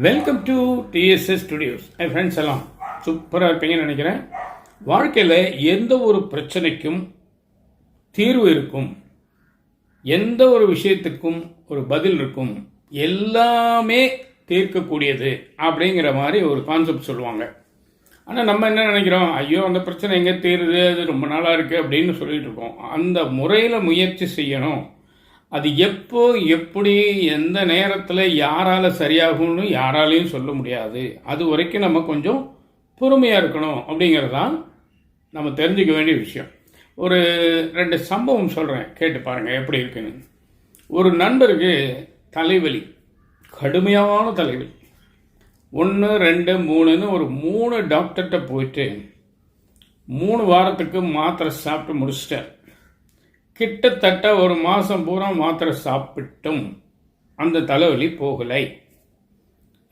Welcome to TSS studios என் friends எல்லாம் சூப்பராக இருப்பீங்கன்னு நினைக்கிறேன். வாழ்க்கையில் எந்த ஒரு பிரச்சனைக்கும் தீர்வு இருக்கும். எந்த ஒரு விஷயத்துக்கும் ஒரு பதில் இருக்கும். எல்லாமே தீர்க்கக்கூடியது அப்படிங்கிற மாதிரி ஒரு கான்செப்ட் சொல்லுவாங்க. ஆனால் நம்ம என்ன நினைக்கிறோம்? ஐயோ அந்த பிரச்சனை எங்கே தீருது? அது ரொம்ப நாளாக இருக்குது அப்படின்னு சொல்லிட்டு இருக்கோம். அந்த முறையில் முயற்சி செய்யணும். அது எப்போ எப்படி எந்த நேரத்தில் யாரால் சரியாகும்னு யாராலையும் சொல்ல முடியாது. அது வரைக்கும் நம்ம கொஞ்சம் பொறுமையாக இருக்கணும் அப்படிங்கிறது தான் நம்ம தெரிஞ்சுக்க வேண்டிய விஷயம். ஒரு ரெண்டு சம்பவம் சொல்கிறேன் கேட்டு பாருங்கள் எப்படி இருக்குன்னு. ஒரு நண்பருக்கு தலைவலி கடுமையான தலைவலி. ஒன்று ரெண்டு மூணுன்னு ஒரு மூணு டாக்டர்கிட்ட போயிட்டு மூணு வாரத்துக்கு மாத்திரை சாப்பிட்டு முடிச்சிட்டார் கிட்டத்தட்ட ஒரு மாதம் பூரா மாத்திரை சாப்பிட்டும். அந்த தலைவலி போகலை.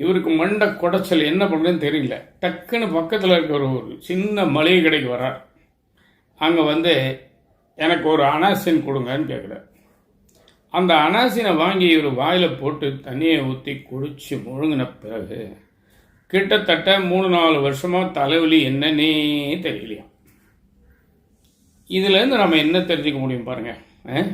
இவருக்கு மண்டை குடைச்சல் என்ன பண்ணுறதுன்னு தெரியல. டக்குன்னு பக்கத்தில் இருக்கிற ஒரு ஒரு சின்ன மளிகை கடைக்கு வரார் அங்கே வந்து எனக்கு ஒரு அனாசின் கொடுங்கன்னு கேட்குறார் அந்த அனாசினை வாங்கி இவர் வாயில் போட்டு தண்ணியை ஊற்றி குடிச்சு முழுங்கின பிறகு கிட்டத்தட்ட மூணு நாலு வருஷமாக தலைவலி என்னன்னே தெரியலையா? இதுலேருந்து நம்ம என்ன தெரிஞ்சுக்க முடியும் பாருங்கள்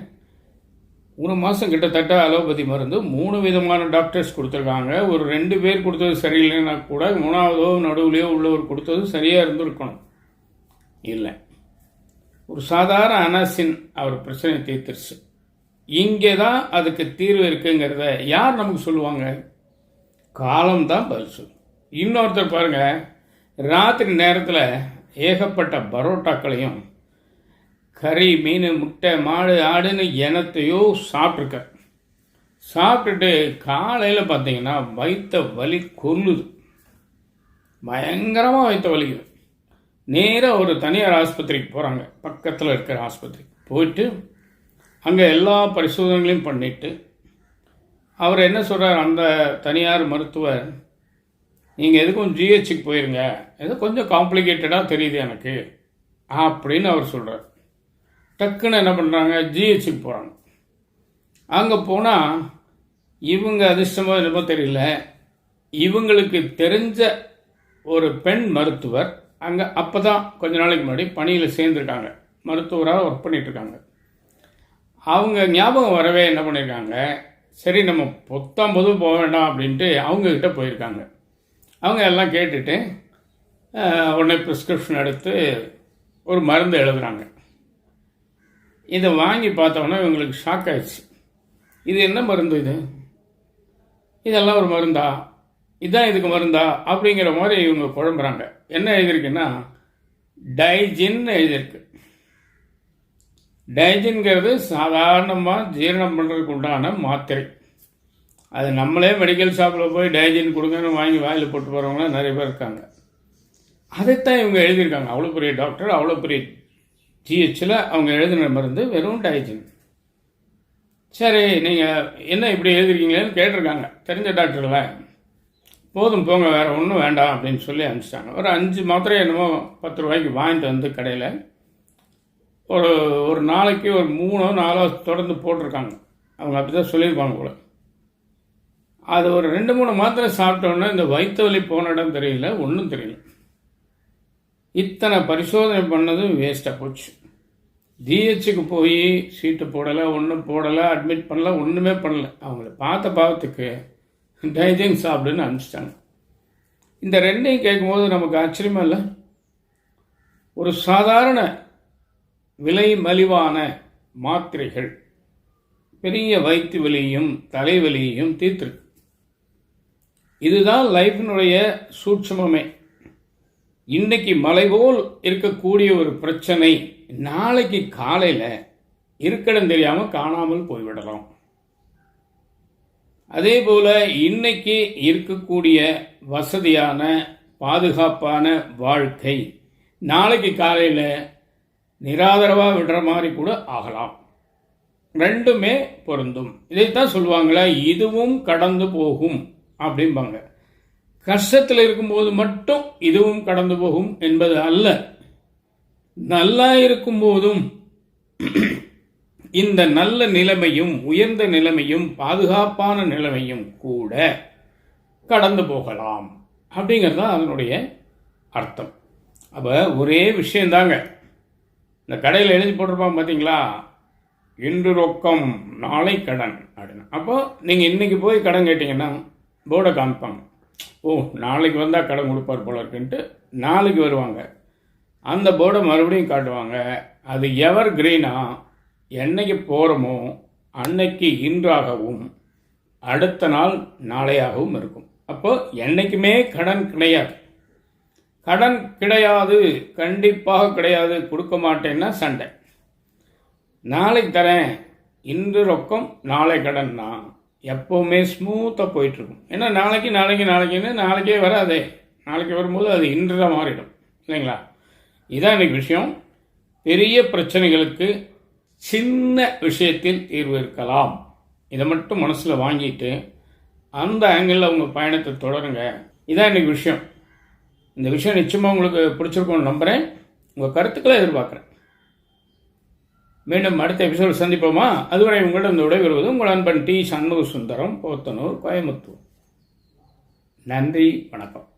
ஒரு மாதம் கிட்டத்தட்ட அலோபதி மருந்து மூணு விதமான டாக்டர்ஸ் கொடுத்துருக்காங்க. ஒரு ரெண்டு பேர் கொடுத்தது சரியில்லைன்னா கூட மூணாவதோ நடுவுலையோ உள்ளவர் கொடுத்தது சரியாக இருந்திருக்கணும். இல்லை. ஒரு சாதாரண அனாசின் அவர் பிரச்சனை தீர்த்துருச்சு. இங்கே தான் அதுக்கு தீர்வு இருக்குங்கிறத யார் நமக்கு சொல்லுவாங்க? காலம்தான் பதில் சொல்லும். இன்னொருத்தர் பாருங்கள் ராத்திரி நேரத்தில் ஏகப்பட்ட பரோட்டாக்களையும் கறி மீன் முட்டை மாடு ஆடுன்னு எனத்தையோ சாப்பிட்ருக்கார் சாப்பிட்டுட்டு காலையில் பார்த்தீங்கன்னா வயிற்ற வலி கொல்லுது. பயங்கரமாக வயிற்ற வலிக்குது. நேராக ஒரு தனியார் ஆஸ்பத்திரிக்கு போகிறாங்க பக்கத்தில் இருக்கிற ஆஸ்பத்திரிக்கு போயிட்டு அங்கே எல்லா பரிசோதனைகளையும் பண்ணிட்டு அவர் என்ன சொல்கிறார் அந்த தனியார் மருத்துவர் நீங்கள் எதுக்கும் ஜிஹெச்சுக்கு போயிருங்க. ஏதோ கொஞ்சம் காம்ப்ளிகேட்டடாக தெரியுது எனக்கு. அப்படின்னு அவர் சொல்கிறார் டக்குன்னு என்ன பண்ணுறாங்க ஜிஹெச்சுக்கு போகிறாங்க அங்கே போனால் இவங்க அதிர்ஷ்டமாக என்னமோ தெரியல. இவங்களுக்கு தெரிஞ்ச ஒரு பெண் மருத்துவர் அங்கே அப்போ தான் கொஞ்ச நாளைக்கு முன்னாடி பணியில் சேர்ந்துருக்காங்க. மருத்துவராக ஒர்க் பண்ணிகிட்ருக்காங்க அவங்க ஞாபகம் வரவே என்ன பண்ணியிருக்காங்க சரி நம்ம பொத்தாம் பொது போக வேண்டாம் அப்படின்ட்டு அவங்கக்கிட்ட போயிருக்காங்க. அவங்க எல்லாம் கேட்டுட்டு உடனே ப்ரிஸ்கிரிப்ஷன் எடுத்து ஒரு மருந்து எழுதுகிறாங்க இதை வாங்கி பார்த்தோன்னா இவங்களுக்கு ஷாக் ஆயிடுச்சு. இது என்ன மருந்து இது? இதெல்லாம் ஒரு மருந்தா? இதுதான் இதுக்கு மருந்தா? அப்படிங்கிற மாதிரி இவங்க குழம்புறாங்க என்ன எழுதியிருக்குன்னா டைஜின் எழுதியிருக்கு. டைஜின்கிறது சாதாரணமாக ஜீரணம் பண்ணுறதுக்கு உண்டான மாத்திரை. அது நம்மளே மெடிக்கல் ஷாப்பில் போய் டைஜின் கொடுங்கன்னு வாங்கி வாயில் போட்டு போகிறவங்களாம் நிறைய பேர் இருக்காங்க. அதைத்தான் இவங்க எழுதியிருக்காங்க. அவ்வளோ பெரிய டாக்டர் அவ்வளோ பெரிய ஜிஹெச்சில் அவங்க எழுதின மருந்து வெறும் டைஜின். சரி நீங்கள் என்ன இப்படி எழுதிருக்கீங்களேன்னு கேட்டிருக்காங்க. தெரிஞ்ச டாக்டர்ல போதும் போங்க வேறு ஒன்றும் வேண்டாம் அப்படின்னு சொல்லி அனுப்பிச்சிட்டாங்க. ஒரு அஞ்சு மாத்திரை என்னமோ பத்து ரூபாய்க்கு வாங்கிட்டு வந்து கடையில். ஒரு ஒரு நாளைக்கு ஒரு மூணோ நாலோ தொடர்ந்து போட்டிருக்காங்க. அவங்க அப்படி தான் சொல்லியிருப்பாங்க போல. அது ஒரு ரெண்டு மூணு மாத்திரை சாப்பிட்டோன்னே இந்த வயிற்று வலி போன இடம் தெரியல ஒன்றும் தெரியல. இத்தனை பரிசோதனை பண்ணதும் வேஸ்ட்டாக போச்சு. ஜிஹெச்சுக்கு போய் சீட்டு போடலை ஒன்றும் போடலை அட்மிட் பண்ணல ஒன்றுமே பண்ணல. அவங்கள பார்த்த பாவத்துக்கு டைஜிங் சாப்பிடுன்னு அனுப்பிச்சிட்டாங்க. இந்த ரெண்டையும் கேட்கும்போது நமக்கு ஆச்சரியமா இல்லை? ஒரு சாதாரண விலை மலிவான மாத்திரைகள் பெரிய வயிற்று வலியையும் தலைவலியையும் தீர்த்திருக்கு. இதுதான் லைஃபினுடைய சூட்சமமே. இன்னைக்கு மலை போல் இருக்கக்கூடிய ஒரு பிரச்சனை நாளைக்கு காலையில் இருக்கடம் தெரியாமல் காணாமல் போய்விடலாம். அதே போல இன்னைக்கு இருக்கக்கூடிய வசதியான பாதுகாப்பான வாழ்க்கை நாளைக்கு காலையில் நிராதரவாக விடுற மாதிரி கூட ஆகலாம். ரெண்டுமே பொருந்தும். இதைத்தான் சொல்லுவாங்களே இதுவும் கடந்து போகும் அப்படிம்பாங்க. கஷ்டத்தில் இருக்கும்போது மட்டும் இதுவும் கடந்து போகும் என்பது அல்ல. நல்லா இருக்கும்போதும் இந்த நல்ல நிலைமையும் உயர்ந்த நிலைமையும் பாதுகாப்பான நிலைமையும் கூட கடந்து போகலாம். அப்படிங்கிறது தான் அதனுடைய அர்த்தம். அப்போ ஒரே விஷயந்தாங்க இந்த கடையில் எழுதி போட்டிருப்பாங்க பார்த்தீங்களா இன்று ரொக்கம் நாளை கடன் அப்படின்னு. அப்போது நீங்கள் இன்றைக்கி போய் கடன் கேட்டிங்கன்னா போர்டை காமிப்பாங்க ஓ நாளைக்கு வந்தால் கடன் கொடுப்பார் போல இருக்குன்ட்டு நாளைக்கு வருவாங்க. அந்த போர்டை மறுபடியும் காட்டுவாங்க. அது எவர் கிரீனா என்னைக்கு போகிறோமோ அன்னைக்கு இன்றாகவும் அடுத்த நாள் நாளையாகவும் இருக்கும். அப்போ என்றைக்குமே கடன் கிடையாது. கடன் கிடையாது கண்டிப்பாக கிடையாது கொடுக்க மாட்டேன்னா சண்டை. நாளைக்கு தரேன் இன்று ரொக்கம் நாளை கடன்னா எப்போவுமே ஸ்மூத்தாக போயிட்டுருக்கும். ஏன்னா நாளைக்கு நாளைக்கு நாளைக்குன்னு நாளைக்கே வராதே. நாளைக்கு வரும்போது அது இன்று தான் மாறிடும். இல்லைங்களா? இதான் எனக்கு விஷயம். பெரிய பிரச்சனைகளுக்கு சின்ன விஷயத்தில் தீர்வு இருக்கலாம். இதை மட்டும் மனசில் வாங்கிட்டு அந்த ஆங்கிளில் உங்கள் பயணத்தை தொடருங்க. இதான் இன்னைக்கு விஷயம். இந்த விஷயம் நிச்சயமாக உங்களுக்கு பிடிச்சிருக்கும்னு நம்புகிறேன் உங்கள் கருத்துக்களை எதிர்பார்க்குறேன். மீண்டும் அடுத்த எபிசோடு சந்திப்போமா? அதுவரை உங்களிடம் விடைபெறுவது உங்கள் அன்பன் டி சண்முக சுந்தரம் போத்தனூர் கோயம்புத்தூர். நன்றி வணக்கம்.